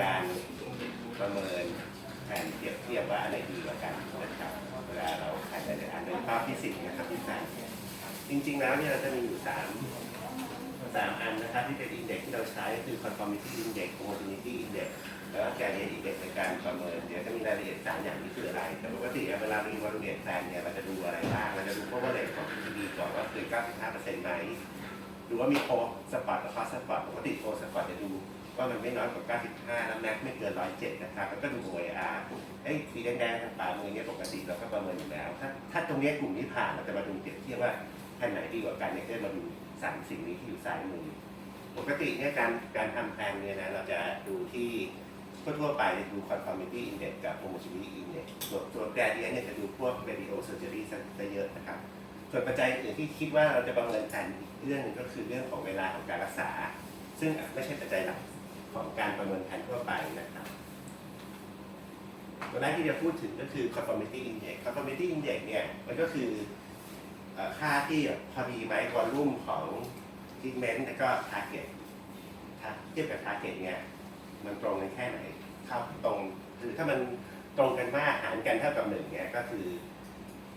การประเมินแผนเปรียบเทียบว่าอันไหนดีกว่ากันนะครับเวลาเราอาจจะอ่านในภาพที่สิบนะครับที่สามจริง ๆ แล้วเนี่ยเราจะมีอยู่สามสามอันนะครับที่เป็นอินเด็กที่เราใช้คือ conformity index homogeneity index แล้วก็ variance index ในการประเมิน เดี๋ยวจะมีรายละเอียดสามอย่างนี้คืออะไร แต่ปกติเวลาเรา evaluate plan เนี่ยเราจะดูอะไรบ้างเราจะดู cover rate ของ PCB ก่อนว่าเกิน95%ไหมหรือว่ามีโคสปอร์ตกับคอสปอตปกติโคสปอตจะดู ว่ามันไม่น้อยกว่า 95แล้วแม็กไม่เกิน 107 นะครับแล้วก็ดู OAR ไอ้สีแดงๆทางขวามือเนี่ยปกติเราก็ประเมินอยู่แล้ว ถ้าถ้าตรงนี้กลุ่มนี้ผ่านเราจะมาดูเปรียบเทียบว่าแผ่นไหนดีกว่ากันเนี่ยก็จะมาดูสามสิ่งนี้ที่อยู่ซ้ายมือ ปกติเนี่ยการการทำแปลนเนี่ยนะเราจะดูที่ทั่วๆไปเนี่ยดู conformity index กับ homogeneity index ส่วนตัวแกรเดียเนี่ยจะดูพวก radio surgery ซะเยอะนะครับ ส่วนปัจจัยอื่นที่คิดว่าเราจะประเมินแผนเรื่องหนึงก็คือเรื่องของเวลาของการรักษา ซึ่งไม่ใช่ปัจจัยหลัก ของการประเมินแผนทั่วไปนะครับตัวแรกที่จะพูดถึงก็คือ conformity index conformity index เนี่ยมันก็คืออค่าที่พอดีไหมวอลลุ่มของ treatment แล้วก็ target ถ้าเทียบกับ target เนี่ยมันตรงกันแค่ไหนเข้าตรงคือถ้ามันตรงกันมากหารกันเท่ากับหนึ่งเนี่ยก็คือ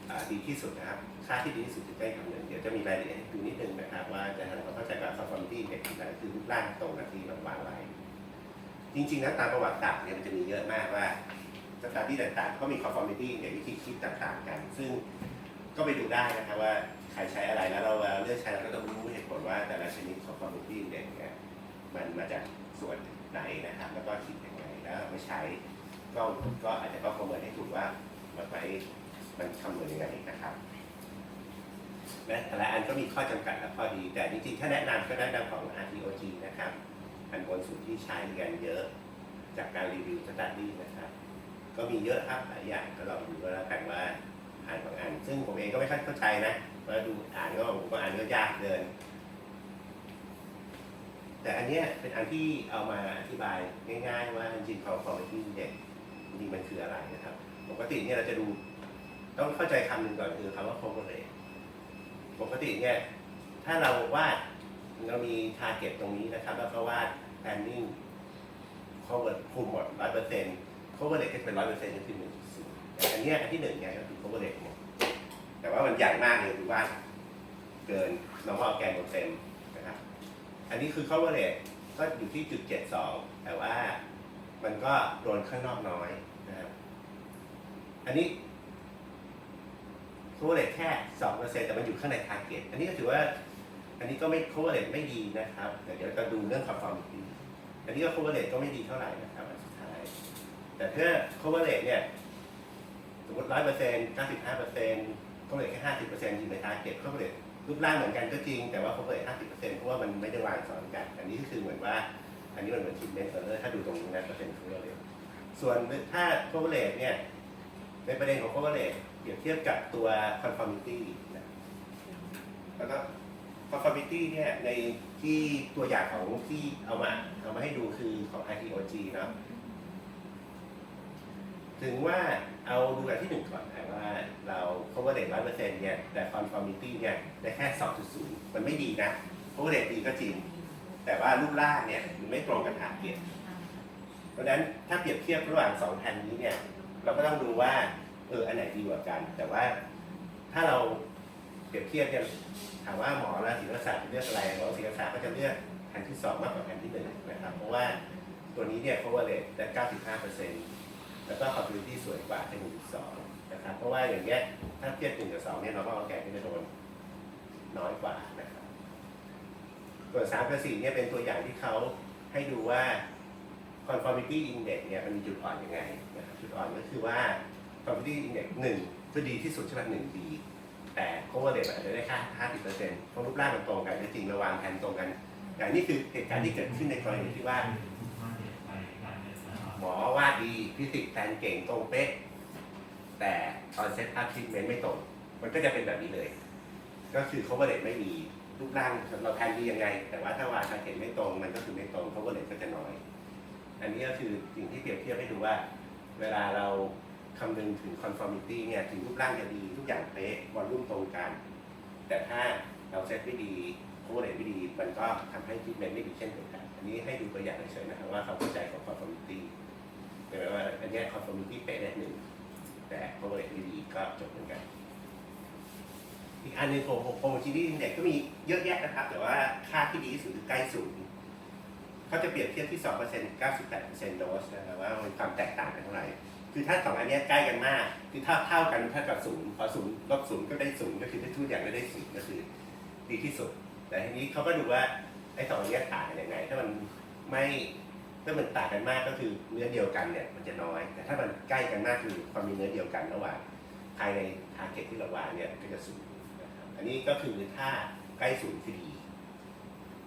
อดีที่สุดนะครับ ค่าที่ดีที่สุดคือใกล้คำหนึ่งเดี๋ยวจะมีรายละเอียดให้ดูนิดนึงนะครับ ว่าจะทำความเข้าใจว่า conformity index คือรคือรูปร่างตรงกับที่เราวางไว้ จริงๆแล้วตามประวัติศาสตร์เนี่ยมันจะมีเยอะมากว่าสถานที่ต่างๆ ก็มี conformity index วิธีคิดต่างๆกัน ซึ่งก็ไปดูได้นะครับว่าใครใช้อะไรแล้วเราเลือกใช้เราก็ต้องรู้เหตุผลว่าแต่ละชนิด conformity เนี่ยมันมาจากส่วนไหนนะครับ แล้วก็คิดยังไงแล้วเอาไม่ใช้ก็ก็อาจจะต้องประเมินให้ถูกว่ามันไปมันคำนวณยังไงนะครับและแต่ละอันก็มีข้อจำกัดและข้อดี แต่จริงๆ ถ้าแนะนำก็แนะนำของ RTOG นะครับ อันบนสุดที่ใช้กันเยอะ จากการรีวิวสตาร์ดี้นะครับ ก็มีเยอะครับหลายอย่างก็ลองดูแล้วกันว่าอ่านบางอัน ซึ่งผมเองก็ไม่ค่อยเข้าใจนะว่าดูอ่านก็ผมก็อ่านก็ยากเกินแต่อันเนี้ยเป็นอันที่เอามาอธิบายง่าย ๆ ว่าจริงๆ conformity index จริงมันคืออะไรนะครับ ปกติเนี่ยเราจะดูต้องเข้าใจคำหนึ่งก่อนคือคำว่า correlate ปกติเนี่ยถ้าเราวาด เรามี target ตรงนี้นะครับ แล้วก็วาด planning cover คุมหมดร้อยเปอร์เซ็นต์ correlate ก็จะเป็นร้อยเปอร์เซ็นต์ก็คือหนึ่งศูนย์แต่อันนี้อันที่หนึ่งเนี่ยก็คือ correlate หมดแต่ว่ามันใหญ่มากเลยคือวาดเกิน normal แกนเต็มนะครับ อันนี้คือ correlate ก็อยู่ที่จุดเจ็ดสองแต่ว่ามันก็โดนข้างนอกน้อยนะครับอันนี้ coverage แค่สองเปอร์เซ็นต์แต่มันอยู่ข้างใน target อันนี้ก็ถือว่า อันนี้ก็ไม่ coverage ไม่ดีนะครับแต่เดี๋ยวจะดูเรื่อง conformity อันนี้ก็ coverage ก็ไม่ดีเท่าไหร่นะครับอันสุดท้าย แต่ถ้า coverage เนี่ยสมมติร้อยเปอร์เซ็นต์เก้าสิบห้าเปอร์เซ็นต์ coverage แค่ห้าสิบเปอร์เซ็นต์อยู่ใน target coverage รูปร่างเหมือนกันก็จริง แต่ว่า coverage ห้าสิบเปอร์เซ็นต์เพราะว่ามันไม่ได้วางซ้อนกัน อันนี้ก็คือเหมือนว่า อันนี้มันเหมือน treatment error ถ้าดูตรงนี้นะเปอร์เซ็นต์ coverage ส่วนถ้า coverage เนี่ยในประเด็นของ coverage เปรียบเทียบกับตัว conformity นะแล้วก็ conformity เนี่ยในที่ตัวอย่างของที่เอามาเอามาให้ดูคือของ ITOG เนาะถึงว่าเอาดูอันที่หนึ่งก่อนนะว่าเรา coverage ร้อยเปอร์เซ็นต์เนี่ย แต่ conformity เนี่ย ได้แค่2.0มันไม่ดีนะ coverage ดีก็จริง แต่ว่ารูปร่างเนี่ย มันไม่ตรงกับ target เพราะฉะนั้นถ้าเปรียบเทียบระหว่างสองแผ่นนี้เนี่ย เราก็ต้องดูว่า เออ อันไหนดีกว่ากัน แต่ว่าถ้าเรา เปรียบเทียบเนี่ยถามว่าหมอและศิลปศาสตร์จะเลือกอะไรหมอศิลปศาสตร์ก็จะเลือกแผนที่สองมากกว่าแผนที่หนึ่งนะครับ เพราะว่าตัวนี้เนี่ย cover rate ได้95เปอร์เซ็นต์แล้วก็ probability สวยกว่าที่1.2นะครับ เพราะว่าอย่างเงี้ยถ้าเทียบ1กับ2เนี่ยเราก็เอาแก่ที่จะโดนน้อยกว่านะครับส่วน3กับ4เนี่ยเป็นตัวอย่างที่เขาให้ดูว่า conformity index เนี่ยมันมีจุดอ่อนยังไงนะครับจุดอ่อนก็คือว่า conformity index หนึ่งคือดีที่สุดใช่ไหมหนึ่งดี แต่ cover rate อาจจะได้แค่ห้าสิบเปอร์เซ็นต์เพราะรูปร่างมันตรงกันจริงระวางแผนตรงกันอย่นี้คือเหตุการณ์ที่เกิดขึ้นในกรณีที่ว่า หมอวาดดีฟิสิกส์แทนเก่งตรงเป๊ะ แต่ตอนเซตอัพทรีทเมนต์ไม่ตรง มันก็จะเป็นแบบนี้เลย ก็คือ cover rate ไม่มีรูปร่างเราแทนดียังไง แต่ว่าถ้าวางทาร์เก็ตไม่ตรงมันก็คือไม่ตรง cover rate ก็จะน้อย อันนี้ก็คือสิ่งที่เปรียบเทียบให้ดูว่า เวลาเราคำนึงถึง conformity เนี่ยถึงรูปร่างจะดี อย่างเป๊ะวอลลุ่มตรงกัน แต่ถ้าเราเซตไม่ดี cover rate ไม่ดี มันก็ทำให้ treatment ไม่ดีเช่นเดียวกัน อันนี้ให้ดูตัวอย่างเฉยๆนะครับว่าเขาเข้าใจของ conformity นเนี้ย conformity เป๊ะได้หนึ่งแต่ probability ก็จบเหมือนกัน อีกอันหนึงของ homogeneity index ก็มีเยอะแยะนะครับ แต่ว่าค่าที่ดีที่สุดคือใกล้ศูนย์เขาจะเปรียบเทียบที่ 2% 98%โดสนะครับว่ามันความแตกต่างกันเท่าไหร่ คือถ้าสองอันนี้ใกล้กันมาก คือถ้าเท่ากันเท่ากับศูนย์พอศูนย์ลบศูนย์ก็ได้ศูนย์ก็คือได้ทุกอย่างก็ได้ศูนย์ก็คือ ดีที่สุด แต่ทีนี้เขาก็ดูว่าไอ้สองอันนี้ต่างกันยังไง ถ้ามันไม่ถ้ามันต่างกันมากก็คือเนื้อเดียวกันเนี่ยมันจะน้อย แต่ถ้ามันใกล้กันมากคือความมีเนื้อเดียวกันระหว่างภายในทาร์เก็ตที่เราวางเนี่ยก็จะสูนย์อันนี้ก็คือถ้าใกล้ศูนย์คือดี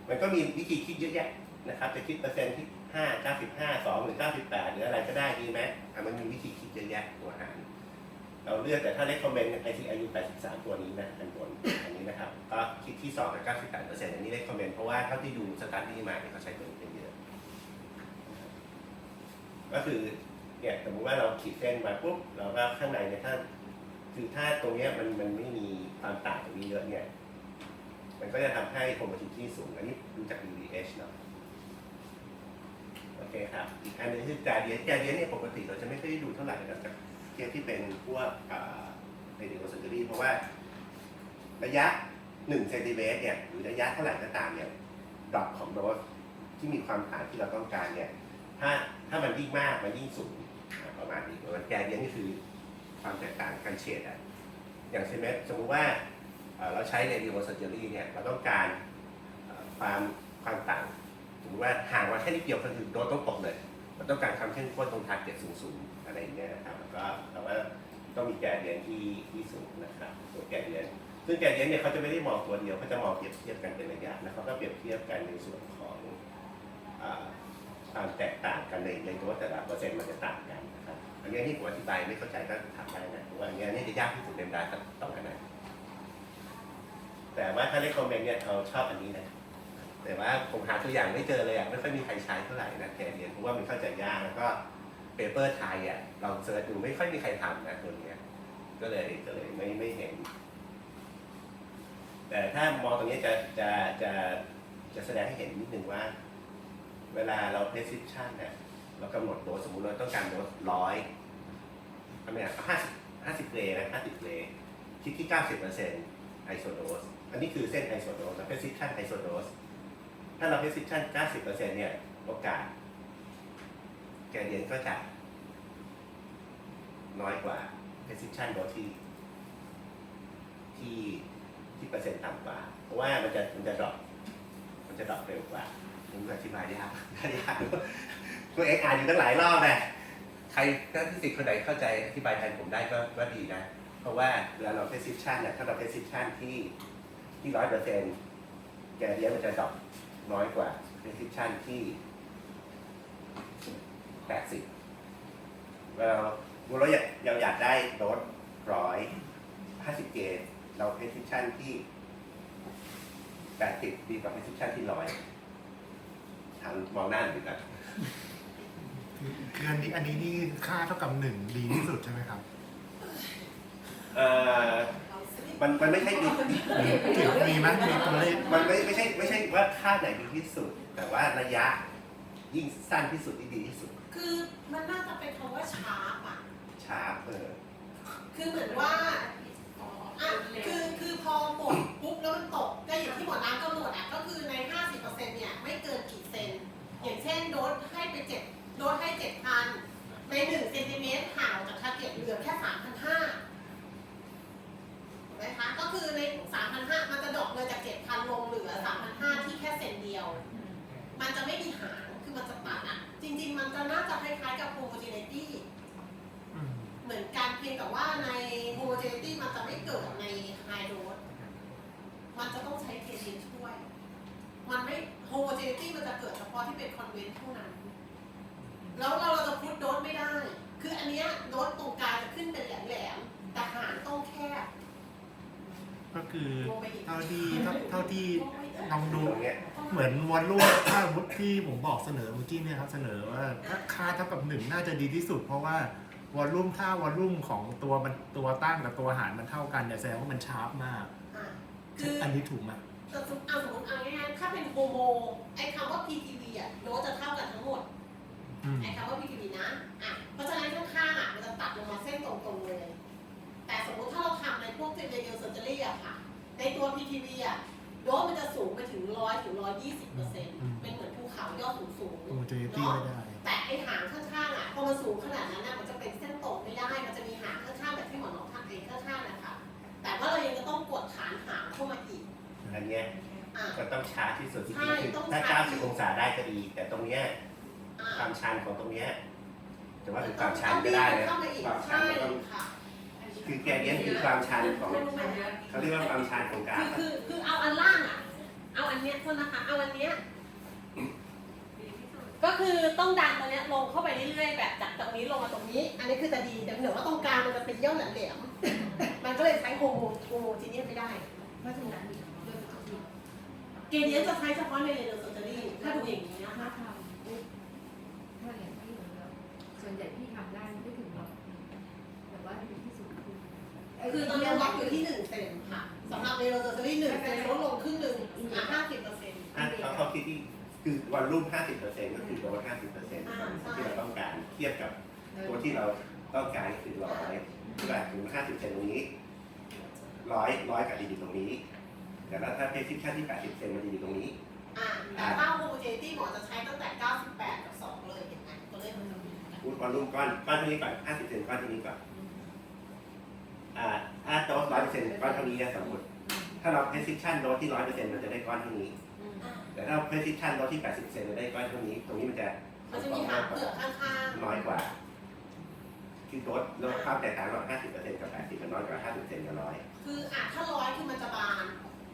มันก็มีวิธีคิดเยอะแยะนะครับ จะคิดเปอร์เซ็นต์ที่ 95 95 2หรือ98 หรืออะไรก็ได้ดีไหมอะมันมีวิธีคิดเยอะแยะตัวอาหาร เราเลือกแต่ถ้าเล็กคอมเมนต์ไอที่อายุ 83 ตัวนี้นะอันบนอันนี้นะครับ ก็คิดที่ 2 กับ 98เปอร์เซ็นต์อันนี้เล็กคอมเมนต์เพราะว่าเท่าที่ดูสตาร์ทที่มาเนี่ยเขาใช้ตัวนี้เป็นเยอะ ก็คือเนี่ยสมมติว่าเราขีดเส้นมาปุ๊บเราก็ข้างในเนี่ยถ้าคือถ้าตรงเนี้ยมันมันไม่มีความต่างตรงนี้เยอะเนี่ย มันก็จะทำให้โครโมทินที่สูง อันนี้ดูจาก DVH เนาะ โอเคครับอีกอันหนึงคือจาเดียนจาเดียนเนี่ยปกติเราจะไม่ค่อยได้ดูเท่าไหร่นะจากเทียที่เป็นพวกเรดิโอเซนเตอรี่เพราะว่า ระยะ1เซนติเมตรเนี่ยหรือระยะเท่าไหร่ก็ตามเนี่ยดรอปของโดสที่มีความต่างที่เราต้องการเนี่ยถ้าถ้ามันยิ่งมากมันยิ่งสูงประมาณนี้มันแกเดียนนี่คือความแตกต่างกันเฉดอะอย่างเช่นมสมมติว่าเราใช้เรดิโอเซนเตอรี่เนี่ยเราต้องการความความต่าง สมมติว่าห่างมาแค่นิดเดียวก็คือโดนต้องตกเลย มันต้องการความเข้มข้นตรงทาร์เก็ตสูงๆอะไรอย่างเงี้ยนะครับแล้วก็แต่ว่าต้องมีแกนเดียนที่ที่สูงนะครับตัวแกนเดียนซึ่งแกนเดียนเนี่ยเขาจะไม่ได้มองตัวเดียวเขาจะมองเปรียบเทียบกันเป็นระยะแล้วเขาก็เปรียบเทียบกันในส่วนของอ่าความแตกต่างกันในในตัวแต่ละเปอร์เซ็นต์มันจะต่างกันนะครับอันนี้ที่ผมอธิบายไม่เข้าใจก็ถามได้นะเพราะว่าอันเนี้ยนี่จะยากที่สุดในดาต้ต้องกันนะแต่ว่าถ้าเลคคอมเมนต์เนี่ยเขาชอบอันนี้นะ แต่ว่าผมหาตัวอย่างไม่เจอเลยอะไม่ค่อยมีใครใช้เท่าไหร่นะแกเรียนเพราะว่ามันเข้าใจยากแล้วก็เปเปอร์ไทยอะลองเซิร์ชดูไม่ค่อยมีใครทำนะตัวเนี้ยก็เลยก็เลยไม่ไม่เห็น แต่ถ้ามองตรงนี้จะจะจะจะแสดงให้เห็นนิดนึงว่า เวลาเรา precision เนี่ยเรากำหนดโดสสมมติเราต้องการโดสร้อยทำไมอะห้าสิบห้าสิบเลนะห้าสิบเลคิดที่เก้าสิบเปอร์เซ็นต์ไอโซโดสอันนี้คือเส้นไอโซโดสแล้ว precision ไอโซโดส ถ้าเรา precision 90%เนี่ย โอกาสแกเรียนก็จะน้อยกว่า precision โดยที่ที่ที่เปอร์เซ็นต์ต่ำกว่า เพราะว่ามันจะมันจะดรอปมันจะดรอปเร็วกว่าผมอธิบายยากยากตัวเองอ่านอยู่ตั้งหลายรอบนะใครถ้าที่สิทธิ์คนไหนเข้าใจอธิบายแทนผมได้ก็ก็ดีนะ เพราะว่าเวลาเรา precision เนี่ยถ้าเรา precision ที่ที่ร้อยเปอร์เซ็นต์แกเรียนมันจะดรอป น้อยกว่า precision ที่ 80 เวลาเราอยากเราอยากได้โดสร้อย50เกตเรา precision ที่ 80 ดีกว่า precision ที่ร้อยทางมองหน้าดูกันคืออันนี้อันนี้นี่ค่าเท่ากับหนึ่งดีที่สุดใช่ไหมครับ เอ่อ มันมันไม่ใช่ดีเกี่ยวมีไหมมีตัวเลขมันไม่ไม่ใช่ไม่ใช่ว่าค่าไหนดีที่สุด แต่ว่าระยะยิ่งสั้นที่สุดที่ดีที่สุด คือมันน่าจะเป็นคำว่าชาร์ปอะชาร์ปเออคือเหมือนว่าอะคือคือพอหมดปุ๊บแล้วมันตกก็อย่างที่หมอน้ำกำหนดอะก็คือใน 50%เนี่ยไม่เกินกี่เซน อย่างเช่นโดสให้ไปเจ็ดโดสให้เจ็ดพันในหนึ่งเซนติเมตรห่างจากทาร์เก็ตเหลือแค่สามพันห้าถูกไหมคะ ก็คือในสามพันห้ามันจะดรอปเลยจากเจ็ด พันลงเหลือสามพันห้าที่แค่เซนเดียว มันจะไม่มีหางคือมันจะตัดอะจริง ๆ มันจะน่าจะคล้ายๆกับ homogeneity อืมเหมือนกันเพียงแต่ว่าใน homogeneity มันจะไม่เกิดใน high dose มันจะต้องใช้เคเนช่วย มันไม่ homogeneity มันจะเกิดเฉพาะที่เป็น convent เท่านั้น แล้วเราเราจะพุทโดสไม่ได้ คืออันเนี้ยโดสตรงกลางจะขึ้นเป็นแหลมๆแต่หางต้องแคบ ก็คือลงไปอีกเท่าที่เท่าเท่าที่ลงไปอีกลองดูตรงเนี้ยเหมือนวอลลุ่มถ้าสมมุติที่ผมบอกเสนอเมื่อกี้เนี่ยครับเสนอว่าถ้าค่าเท่ากับหนึ่งน่าจะดีที่สุด เพราะว่าวอลลุ่มถ้าวอลลุ่มของตัวมันตัวตั้งกับตัวหารมันเท่ากันเนี่ยแสดงว่ามันชาร์ปมาก อะคืออันนี้ถูกไหมแต่สมมติเอาสมมติเอาง่ายๆถ้าเป็นโฮโมไอ้คำว่า PTV อะโดสจะเท่ากันทั้งหมด อืมไอ้คำว่า PTV นะ อะ เพราะฉะนั้นถ้าลงมาเส้นตรงๆเลย แต่สมมติถ้าเราทำในพวกเจเนเรลเซอร์เจอรี่อะค่ะ ในตัว PTV อะโดสมันจะสูงไปถึงร้อยถึงร้อยยี่สิบเปอร์เซ็นต์เป็นเหมือนภูเขายอดสูงโอเจตี้ไม่ได้ๆแต่ไอหางข้างๆอะพอมันสูงขนาดนั้นอะมันจะเป็นเส้นตรงไม่ได้ มันจะมีหางข้างๆแบบที่หมอน้องทำเองข้างๆนะคะ แต่ว่าเรายังจะต้องกดฐานหางเข้ามาอีกอันเนี้ยอะก็ต้องช้าที่สุดจริงใช่ๆคือต้องถ้าช้า 90 องศาได้ก็ดี แต่ตรงเนี้ยอะความชันของตรงเนี้ยแต่ว่าคือความชันก็ได้นะเข้ามาอีกความชันใช่ก็ต้อง ค่ะคือแกเนี้ยคือความชันของเขาเรียกว่าความชันของกราคือฟอะคือคือเอาอันล่างอะ เอาอันเนี้ยโทษนะคะ เอาอันเนี้ยก็คือต้องดันตัวเนี้ยลงเข้าไปเรื่อยๆแบบจากตรงนี้ลงมาตรงนี้ อันนี้คือจะดีแต่เหนือว่าตรงกลางมันจะเป็นยอดแหลมๆมันก็เลยใช้โฮโมโฮโมจีเนียไม่ได้เพราะฉะนั้นเกณฑ์นี้จะใช้เฉพาะในเรโดเซอร์เจอรี่ถ้าดูอย่างนี้นะคะถ้าทำถ้าอย่างที่หนูเราส่วนใหญ่ที่ทำได้ไม่ถึงหรอกแต่ว่าดีที่สุดคือ คือตอนนี้ล็อกอยู่ที่หนึ่งเซนค่ะสำหรับเรโดเซอร์เจอรี่หนึ่งเซนลดลงครึ่งหนึ่งอะห้าสิบเปอร์เซ็นต์ถ้าเขาเขาคิดที่คือวันรุ่ม50%ก็คือโดส50%ที่เราต้องการเทียบกับตัวที่เราต้องการก็คือร้อยแต่ถึง50เซนตรงนี้ร้อยร้อยกับดีตรงนี้ แต่ถ้าถ้าเพซิชั่นที่ 80 เซนมันจะอยู่ตรงนี้อะแต่ถ้าโฮโมเจนิตี้หมอจะใช้ตั้งแต่ 98 กับ 2 เลยเห็นไหมตัวเลขมันจะมีกันพูดวันรุ่มก้อนก้อนเท่านี้ก่อน50 เซนก้อนเท่านี้ก่อน อ่าถ้าโดส100เซนก้อนเท่านี้นะสมมติถ้าเราเพซิชั่นโดสที่100เปอร์เซ็นต์มันจะได้ก้อนเท่านี้อะแต่ถ้าเพซิชั่นโดสที่80เซนจะได้ก้อนเท่านี้ ตรงนี้มันจะมันจะมีหางเปลือกข้างๆน้อยกว่าคือโดสลดความแตกต่างระหว่าง50เปอร์เซ็นต์กับ80มันน้อยกว่า50เซนกับร้อยคืออะถ้าร้อยคือมันจะบาน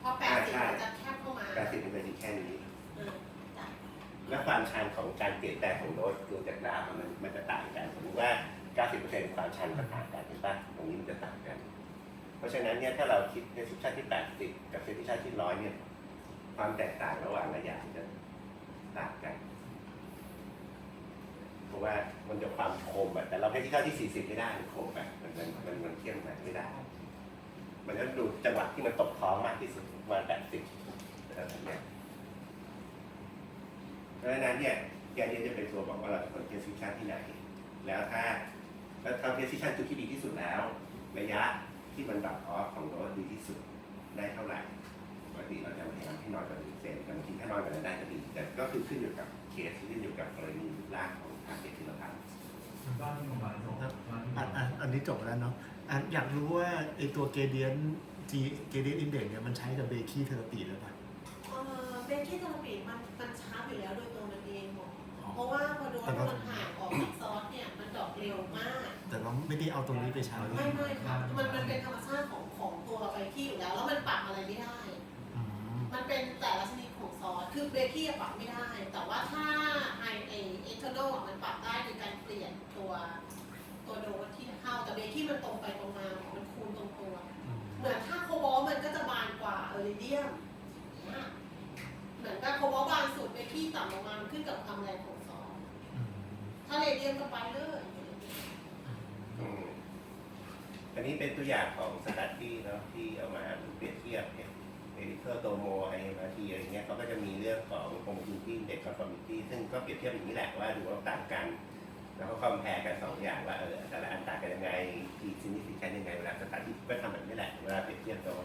พออ่าใช่80มันจะแคบเข้ามา80เป็นไปแค่นี้อืมจ้ะและความชันของการเปลี่ยนแปลงของโดสดูจากกราฟอะมันมันจะต่างกันสมมติว่า 90%ความชันก็ต่างกันเห็นปะตรงนี้มันจะต่างกัน เพราะฉะนั้นเนี่ยถ้าเราคิด precision ที่ 80 กับ precision ที่ 100 เนี่ย ความแตกต่างระหว่างระยะมันจะต่างกัน เพราะว่ามันจะความโคมอะแต่เรา precision ที่ 40 ไม่ได้มันคมแบบมันมันมันมันเที่ยงแบบไม่ได้ มันจะดูจังหวะที่มันตกท้องมากที่สุดประมาณ80อะไรแบบเนี้ยเพราะฉะนั้นเนี่ยแกเนี่ยจะเป็นตัวบอกว่าเราจะคนเพสซิชันที่ไหน แล้วถ้า แล้วทำเพสซิชันจุดที่ดีที่สุดแล้ว ระยะที่มันดับออฟของโดสดีที่สุดได้เท่าไหร่ปกติเราจะพยายามให้น้อยกว่าหนึ่งเซนแต่บางทีถ้าน้อยกว่านั้นได้ก็ดีแต่ก็คือขึ้นอยู่กับเคสขึ้นอยู่กับกรณีรูปร่างของทาร์เก็ตที่เราทำบ้านที่โรงพยาบาลส่งบ้านที่โรอะงพยาอะบาลอันนี้จบแล้วเนาะอะอยากรู้ว่าไอตัวเกเดียนจีเกเดียนอินเด็กเนี่ยมันใช้กับเบคีเทอราปีหรือเปล่า เอ่อเบกกิ้งเทอราปีมันมันช้าอยู่แล้วโดยตัวมันเองหมดอ๋อเพราะว่าพอโดนมันห่างออกจาก ร็วมาก แต่เราไม่ได้เอาตรงนี้ไปใช้ ไม่ไม่ค่ะมันมันเป็นธรรมชาติของของตัวเบกกี้อยู่แล้ว แล้วมันปรับอะไรไม่ได้ อืมมันเป็นแต่ละชนิดของซอส คือเบกกี้ปรับไม่ได้ แต่ว่าถ้าไอเอเอทานอลมันปรับได้โดยการเปลี่ยนตัวตัวโดสที่เข้า แต่เบกกี้มันตรงไปตรงมา มันคูณตรงตัว อืมเหมือนถ้าโคบอลต์มันก็จะบานกว่าเออริเดียมเนี่ยเหมือนกับโคบอลต์บานสุดเบกกี้ต่ำลงมามันขึ้นกับความแรงของซอส อืมถ้าเรเดียมก็ไปเลย อันนี้เป็นตัวอย่างของสตัดดี้เนาะที่เอามาเปรียบเทียบเนี่ยเอริเคอร์โตโมไอเอ็มอาร์ทีอะไรเงี้ยเขาก็จะมีเรื่องของ homogeneity index conformity ซึ่งก็เปรียบเทียบอย่างนี้แหละว่าดูว่าต่างกัน แล้วก็คอมแพร์กันสองอย่างว่าเออแต่ละอันต่างกันยังไงทีซินิฟิแคนยังไงเวลาสตัดดี้ก็ทำแบบนี้แหละเวลาเปรียบเทียบตรง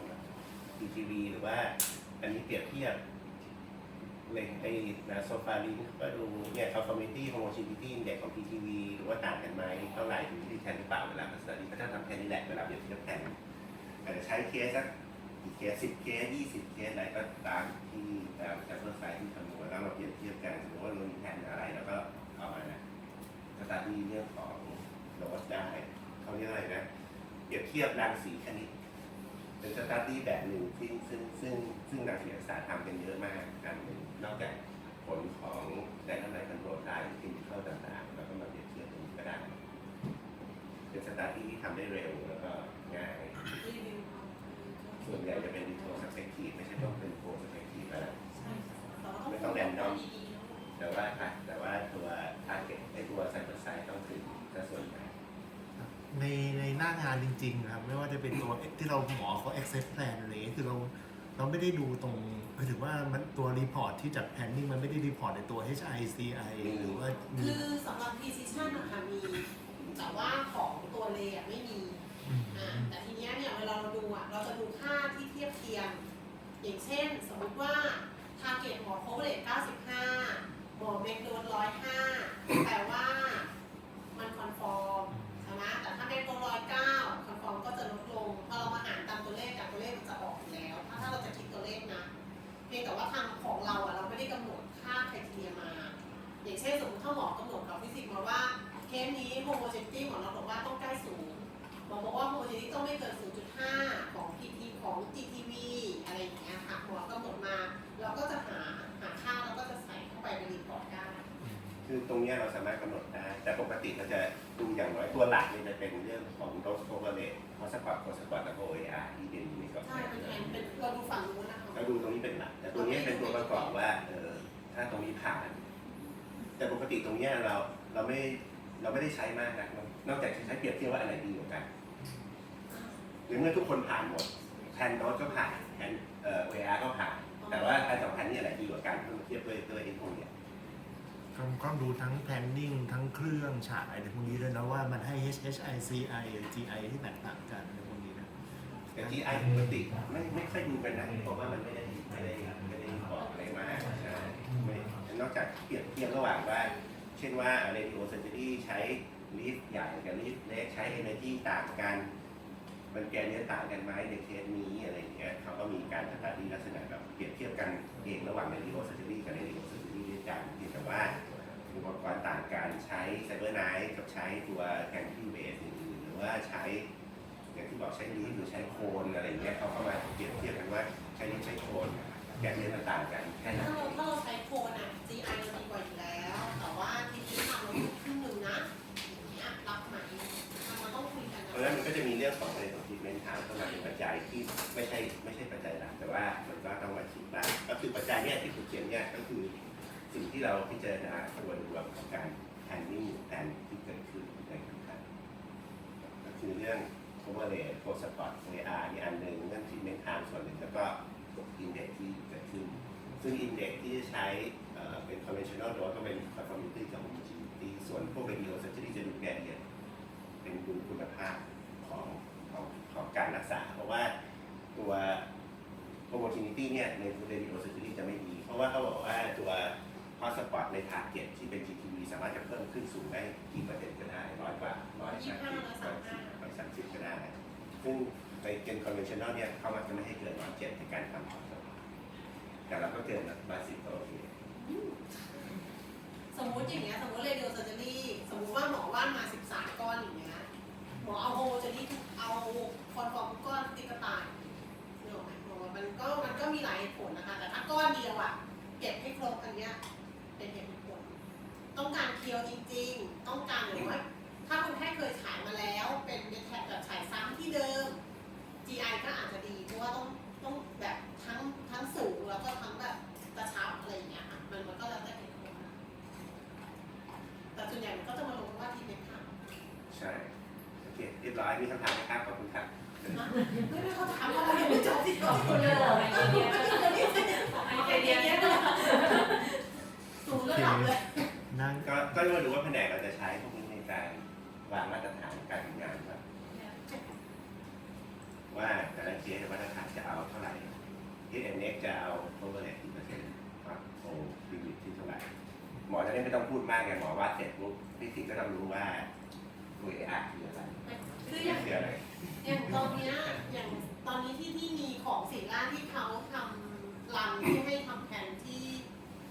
TTV หรือว่าอันนี้เปรียบเทียบ เล็งไอ้นะโซฟาลินก็ดูเนี่ย conformity homogeneity index ของ TTV หรือว่าต่างกันไหมเท่าไหร่ถึงที่แทนหรือเปล่าเวลาสตัดดี้ก็จะทำแค่นี้แหละเวลาเปรียบเทียบแทนอาจจะใช้เคสสักกี่เคสสิบเคสยี่สิบเคสอะไรก็ตามที่ตามแซมเปิลไซส์ที่คำนวณแล้วเราเปรียบเทียบกันสมมติว่าเรามีแทนอะไรแล้วก็เอามาสตัดดี้เรื่องของโดสได้เขาเรียกอะไรนะเปรียบเทียบรังสีชนิดเป็นสตาร์ดี้แบบหนึ่งซึ่งซึ่งซึ่งซึ่งนักวิทยาศาสตร์ทำกันเยอะมากอันหนึ่ง นอกจากผลของแต่ละในคอนโทรลได้ที่มีเข้าต่างๆแล้วก็มาเปรียบเทียบตรงนี้ก็ได้ เป็นสตาร์ดี้ที่ทำได้เร็วแล้วก็ง่าย ส่วนใหญ่จะเป็นดิโทสเปกทีฟไม่ใช่ต้องเป็นโปรสเปกทีฟแล้วไม่ต้องแรนดอมแต่ว่าอะแต่ว่าตัวทาร์เก็ตไอตัวไซเบอร์ไซต์ต้องถึงซะส่วนใหญ่ในในหน้างานจริงๆนะครับ ไม่ว่าจะเป็นตัวที่เราหมอเขา access plan อะไรอย่างเงี้ยคือเราเราไม่ได้ดูตรงหมายถึงว่ามันตัวรีพอร์ตที่จัดแพนนิ่งมันไม่ได้รีพอร์ตในตัว HICI หรือว่ามีคือสำหรับ precision นะคะมี แต่ว่าของตัวเลอะไม่มีอ่าแต่ทีเนี้ยเนี่ยเวลาเราดูอะเราจะดูค่าที่เทียบเคียง อย่างเช่น สมมุติว่า target หมอโคเวเลต95 หมอเมกโดน105 แต่ว่ามันคอนฟอร์มใช่ไหมแต่ถ้าเมกโดน109 คอนฟอร์มก็จะลดลง พอเรามาหารตามตัวเลขจากตัวเลขมันจะออกอยู่แล้ว ถ้าถ้าเราจะคิด อย่างเช่นสมมติถ้าหมอกำหนดกับฟิสิกส์มาว่าเคสนี้โฮโมเจนตี้หมอเราบอกว่าต้องใกล้ศูนย์หมอบอกว่าโฮโมเจนตี้ต้องไม่เกิน 0.5 ของ PT ของ GTV อะไรอย่างเงี้ยค่ะหมอกำหนดมาเราก็จะหาหาค่าแล้วก็จะใส่เข้าไปในรีพอร์ตได้คือตรงเนี้ยเราสามารถกำหนดได้แต่ปกติเราจะดูอย่างน้อยตัวหลักเนี่ยจะเป็นเรื่องของ dose coverage คอสปอร์ตคอสปอร์ตแล้วก็ OAR ที่เป็นอยู่ในกรอบใช่เป็นแทนเป็นเราดูฝั่งนู้นนะคะเราดูตรงนี้เป็นหลักแต่ตรงนี้เป็นตัวประกอบว่าเออถ้าตรงนี้ผ่าน แต่ปกติตรงเนี้ยเราเราไม่เราไม่ได้ใช้มากนะนอกจากจะใช้เปรียบเทียบว่าอะไรดีกว่ากันหรือเมื่อทุกคนผ่านหมดแทนโน้ตก็ผ่านแทนเอ่อ OAR ก็ผ่านแต่ว่าอันสำคัญนี่อะไรดีกว่ากันเมื่อเทียบด้วยด้วยไอ้พวกเนี้ยก็ก็ดูทั้ง planning ทั้งเครื่องฉายอะไรพวกนี้ด้วยนะว่ามันให้ HHI CI หรือ GI ที่แตกต่างกันในพวกนี้นะ แต่ที่ไอปกติไม่ไม่ค่อยดูกันนะเพราะว่ามันไม่ได้ไม่ได้ นอกจากเปรียบเทียบระหว่างว่า เช่นว่า radio surgery ใช้ลิฟต์ใหญ่กับลิฟต์เล็กใช้ energy ต่างกัน มันแกนเนี้ยต่างกันไหมในเคสนี้อะไรอย่างเงี้ยเขาก็มีการสถานีลักษณะแบบเปรียบเทียบกันเองระหว่าง radio surgery กับ radio surgery ด้วยกันเพียงแต่ว่าอุปกรณ์ต่างกันใช้ไซเบอร์ไนท์กับใช้ตัวแกนที่เวสอื่นๆหรือว่าใช้อย่างที่บอกใช้ลิฟต์หรือใช้โคนอะไรเงี้ยเขาก็มาเปรียบเทียบกันว่าใช้ลิฟต์ใช้โคน แกนเนี้ยมันต่างกันแค่ไหนถ้าเราถ้าเราใช้โคนอะ GI เราดีกว่าอยู่แล้ว แต่ว่าทีนี้ทำเราอยู่ครึ่งหนึ่งนะอย่างเงี้ยรับไหมมันต้องคุยกันเพนะราะฉะนั้นมันก็จะมีเรื่องของในของทีมเมนทางเข้ามาเป็นปัจจัยที่ไม่ใช่ไม่ใช่ปัจจัยหลักแต่ว่ามันก็ต้องมาคิดบ้างก็คือปัจจัยเนี่ยที่ถูกเขียนเนี่ยก็คือ สิ่งที่เราพิจารณาตัวรวมของการแทนนิ่งแทนที่เกิดขึ้นในทุกครั้งก็คือเรื่อง overlay post spot AR นี่อันหนึ่งเรื่องทีมเมนทางส่วนหนึ่งแล้วก็อินเด็กที่เกิดขึ้น ซึ่งอินเด็กที่จะใช้เป็น conventional dose ก็เป็น conformity กับ homogeneity ส่วนพวก radio surgery จะดูแกนเนี่ยเป็นดูคุณภาพของของของการรักษา เพราะว่าตัว homogeneity เนี่ยใน radio surgery จะไม่ดีเพราะว่าเขาบอกว่าตัว hotspot ใน target ที่เป็น GTV สามารถจะเพิ่มขึ้นสูงได้กี่เปอร์เซ็นต์ก็ได้ร้อยกว่าร้อยสามสิบร้อยสามสิบก็ได้ ซึ่งในเกณฑ์ conventional เนี่ยเขามักจะไม่ให้เกินร้อยเจ็ดในการทำ แต่เราก็เกินร้อยสิบก็โอเคสมมุติอย่างเงี้ยสมมติเรดิโอเซอร์เจอรี่สมมติว่าหมอว่านมา 13 ก้อนอย่างเงี้ยหมอเอาโฮเจอรี่เอาคอนฟอร์มก้อนติกระต่ายเนอะหมอมันก็มันก็มีหลายเหตุผลนะคะ แต่ถ้าก้อนเดียวอะเก็บให้ครบอันเนี้ยเป็นเหตุผล ต้องการเคียวจริง ๆ ต้องการหรือว่าถ้าคนแค่เคยฉายมาแล้ว เป็นเมทแท็แบบฉายซ้ำที่เดิม GI ก็อาจจะดีเพราะว่าต้อง ทั้งทั้งสูงแล้วก็ทั้งแบบกระชับอะไรอย่างเงี้ยค่ะมันมันก็แล้วแต่เหตุผลนะแต่ส่วนใหญ่มันก็จะมาลงว่าทีเป็นค่ะใช่โอเคเรียบร้อยมีคำถามไหมครับขอบคุณครับไม่ไม่เขาถามอะไรไม่จบที่เขาคุณเลยเหรอไอเดียไอเดียเนี้ยเลยสูงระดับเลยนั่งก็ก็มาดูว่าแผนกเราจะใช้พวกนี้ในการวางมาตรฐานการทำงานครับว่าแต่ละเคสมาตรฐานจะเอาเท่าไหร่ ที่เอ็นเอ็กจะเอาโอเวอร์เลกี่เปอร์เซ็นต์ครับโอ้ลิมิตที่เท่าไหร่หมอจะได้ไม่ต้องพูดมากไงหมอว่าดเสร็จปุ๊บพี่สิก็ต้องรู้ว่าตัวเออาร์คืออะไรคืออย่างคืออะไรอย่างตอนเนี้ยอย่างตอนนี้ที่ที่มีของสีล่างที่เขาทำรังที่ให้ทำแผนที่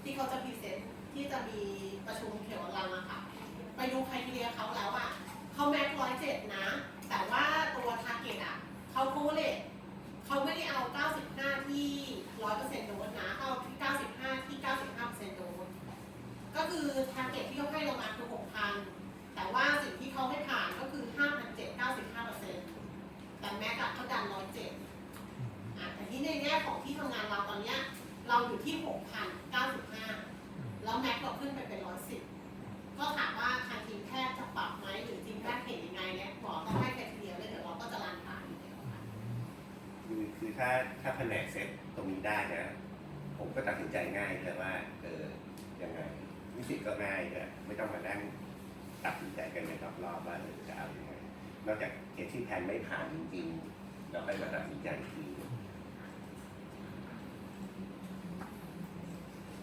ที่เขาจะพรีเซนต์ที่จะมีประชุมเกี่ยวกับรังอะค่ะ ไปดูใครทีเรียเขาแล้วอะเขาแม็กร้อยเจ็ดนะ แต่ว่าตัวทาร์เก็ตอะเขาคูเลต เขาไม่ได้เอา 95 ที่ 100%โดสนะเขาเอาที่95 ที่ 95%โดสก็คือทาร์เก็ตที่เขาให้เรามาคือ6,000 แต่ว่าสิ่งที่เขาให้ผ่านก็คือ5,795%แต่แม็กอะเขาดัน107อะแต่ที่ในแง่ของที่ทำงานเราตอนเนี้ยเราอยู่ที่ 6,095 แล้วแม็กเราขึ้นไปเป็น 110 ก็ถามว่าทางทีมแพทย์จะปรับไหมหรือทีมแพทย์เห็นยังไงเนี่ยหมอต้องให้ คือคือถ้าถ้าแผนกเสร็จตรงนี้ได้นะ ผมก็ตัดสินใจง่ายเลยว่าเออยังไงวิสิตก็ง่ายเลยไม่ต้องมานั่งตัดสินใจกันในรอบๆว่าเออจะเอายังไงนอกจากเคสที่แพลนไม่ผ่านจริงๆเราไปมาตัดสินใจอีกที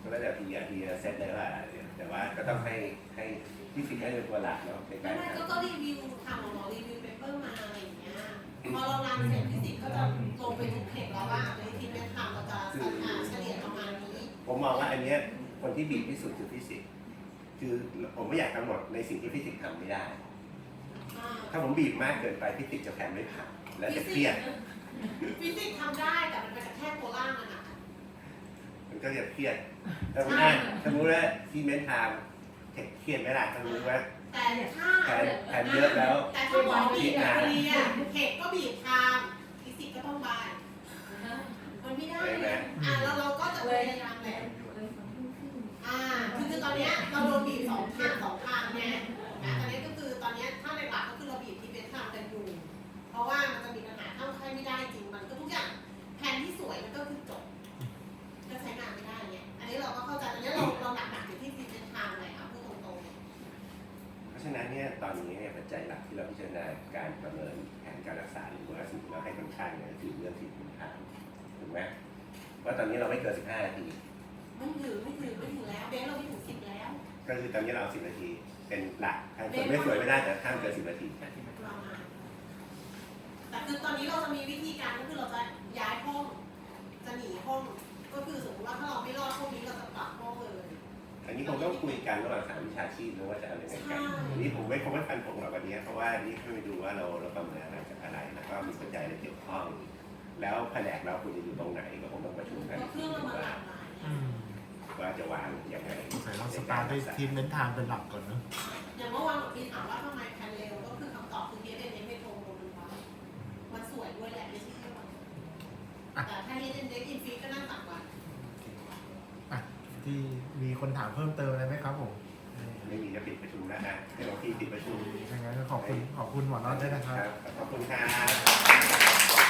ก็แล้วแต่ทีอะทีเซตเลยว่าแต่ว่าก็ต้องให้ให้ที่สิทธิ์ให้เป็นตัวหลักเนาะในไม่การไม่ทำก็ก็รีวิวทำของหมอรีวิวเปเปอร์มาอะไรอย่างเงี้ยพอเรารันเสร็จ ผมมองว่าอันเนี้ยคนที่บีบที่สุดคือฟิสิกส์คือผมไม่อยากกำหนดในสิ่งที่ฟิสิกส์ทำไม่ได้ อ่าถ้าผมบีบมากเกินไปฟิสิกส์จะแพนไม่ผ่านแล้วจะเครียดฟิสิกส์ทำได้แต่มันเป็นแค่โคล่ามันอะ มันก็จะเครียดถ้ารู้ว่าถ้ารู้ว่าที่เมนทามเครียดไหมล่ะถ้ารู้ว่าแต่ถ้าแพนแพนเยอะแล้ว แต่ถ้าหมอบีบแบบเรียเพจก็บีบทำฟิสิกส์ก็ต้องบายมัน ไม่ได้ไงอ่าแล้วเราก็จะพยายามแหละเลยสองทุ่มครึ่งอ่าคือคือตอนเนี้ยเราโดนบีบสองทางสองทางไงอะตอนนี้ก็คือตอนเนี้ยถ้าในหลักก็คือเราบีบที่เป็นทางกันอยู่ เพราะว่ามันจะมีปัญหาเข้าใช้ไม่ได้จริงมันก็ทุกอย่างแผนที่สวยมันก็คือจบก็ใช้งานไม่ได้เนี่ยอันนี้เราก็เข้าใจอันนี้เราเราหนักหนักอยู่ที่ที่เป็นทางเลยอะพูดตรงๆเพราะฉะนั้นเนี่ยตอนนี้เนี่ยปัจจัยหลักที่เราพิจารณาการประเมินแผนการรักษาหรือว่าสิ่งที่เราให้คนไข้เนี่ยคือเรื่องที่คุณทางถู กไหมว่าตอนนี้เราไม่เกิน15นาที ไม่ถึงไม่ถึงไม่ถึงแล้วเบสเราไม่ถึงสิบแล้วก็คือตอนนี้เราเอา10นาที เป็นหลักถ้าสวยไม่สวยไม่ได้แต่ห้ามเกิน10นาทีเรามาแต่คือตอนนี้เราจะมีวิธีการก็คือเราจะย้ายห้อง จะหนีห้อง ก็คือสมมติว่าถ้าเราไม่รอดห้องนี้เราจะปรับห้องเลย อันนี้ผมต้องคุยกันระหว่างสามวิชาชีพนะว่าจะเอายังไงกัน อันนี้ผมไม่คงไม่ฟันผมหรอกวันนี้ เพราะว่านี่ให้ไปดูว่าเราเราประเมินอะไรจากอะไร แล้วก็มีปัจจัยอะไรเกี่ยวข้อง แล้วแผนกเราควรจะอยู่ตรงไหนก็คงต้องประชุมเพกันราะเครื่องเรามันหลากหลายอืมว่าจะวางยังไงใส่เราสตาร์ทด้วยทีมเน้นทางเป็นหลักก่อนเนอะอย่างเมื่อวานผมมีถามว่าทำไมแพนเร็วก็คือคำตอบคือเฮดเอ็นเอ็กไม่โทรลงมันวะมันสวยด้วยแหละไม่ใช่แค่วันแต่ถ้าเฮดเอ็นเอ็กอินฟิก็น่าต่ำกว่าอะที่มีคนถามเพิ่มเติมอะไรไหมครับผมไม่มีจะปิดประชุมแล้วนะให้เราที่ปิดประชุมยังไงก็ขอบคุณขอบคุณหมอน็อตด้วยนะครับ ขอบคุณครับ